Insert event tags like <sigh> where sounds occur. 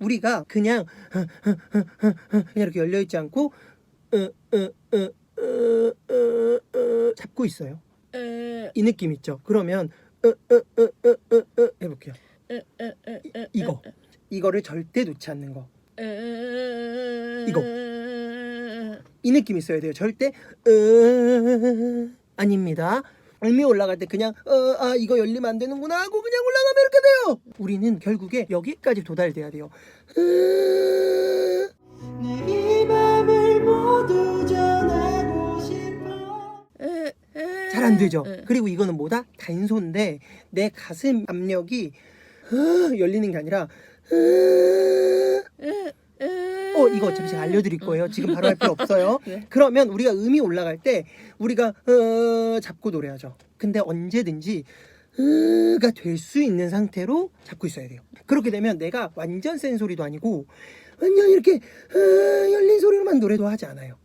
우리가 그냥 그냥 이렇게 열려 있지 않고 잡고 있어요. 에, 이 느낌 있죠? 그러면 해볼게요. 이거 이거를 절대 놓지 않는 거. 에, 이거. 이 느낌 있어야 돼요. 절대 어, 아닙니다. 음이 올라갈 때 그냥 어, 아 이거 열리면 안 되는구나 하고 그냥 올라가면 이렇게 돼요. 우리는 결국에 여기까지 도달돼야 돼요. 잘 안 되죠. 에. 그리고 이거는 뭐다? 단소인데 내 가슴 압력이 어, 열리는 게 아니라 어. 어 이거 어차피 제가 알려드릴 거예요. 지금 바로 할 필요 없어요. <laughs> 네. 그러면 우리가 음이 올라갈 때 우리가 어, 잡고 노래하죠. 근데 언제든지 으가 될 수 있는 상태로 잡고 있어야 돼요. 그렇게 되면 내가 완전 센 소리도 아니고 완전 이렇게 으, 열린 소리로만 노래도 하지 않아요.